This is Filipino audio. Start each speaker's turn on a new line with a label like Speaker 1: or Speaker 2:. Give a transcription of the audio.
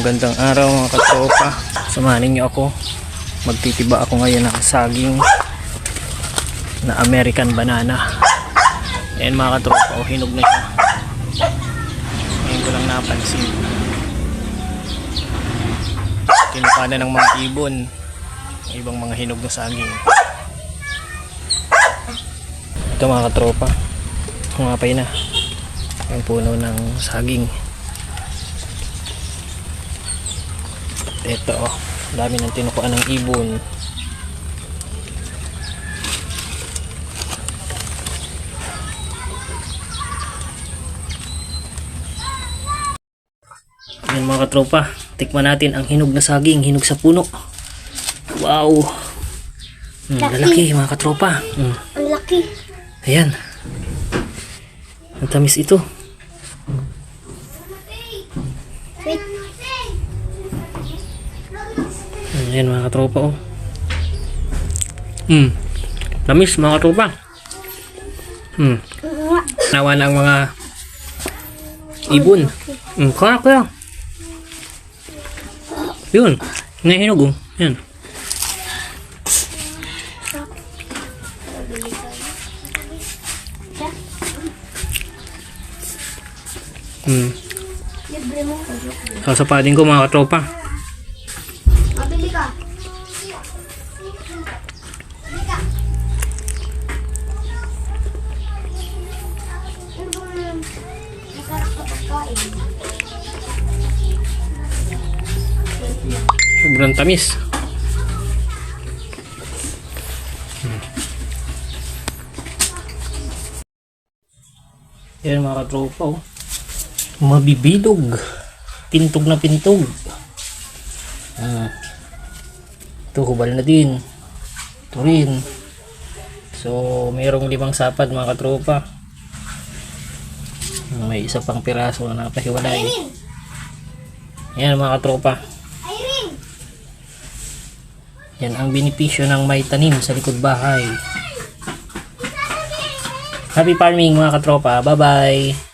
Speaker 1: magandang araw mga katropa. Samahanin niyo ako. Magtitiba ako ngayon ng saging na American banana. Ayan mga katropa, oh, hinog na siya. Ngayon ko lang napansin. Kinuha na ng mga ibon. Ang ibang mga hinog na saging. Ito mga katropa. Humapay na. Ang puno ng saging. Ito oh, dami ng tinukuan ng ibon. Yan mga katropa, tikman natin ang hinog na saging, hinog sa puno. Wow! Mm, lalaki mga katropa. Mm,
Speaker 2: Ang laki.
Speaker 1: ayan. Ang tamis ito.
Speaker 2: Wait.
Speaker 1: Mm, Ayan mga katropa oh. Hmm. Tamis mga katropa. Hmm. Nawa na ang mga ibon. Hmm. Kaya kaya. Yun. Nahinog oh. Yan. Hmm. Sasapadin ko mga katropa. Sobrang tamis. Yan mga katropa oh. Mabibilog. Pintog na pintog. Ah. Ito hubal na din. Ito rin. So, mayroong limang sapad mga katropa. May isa pang piraso na napahiwalay. Yan mga katropa. Yan ang benepisyo ng may tanim sa likod bahay. Happy farming mga katropa. Bye-bye.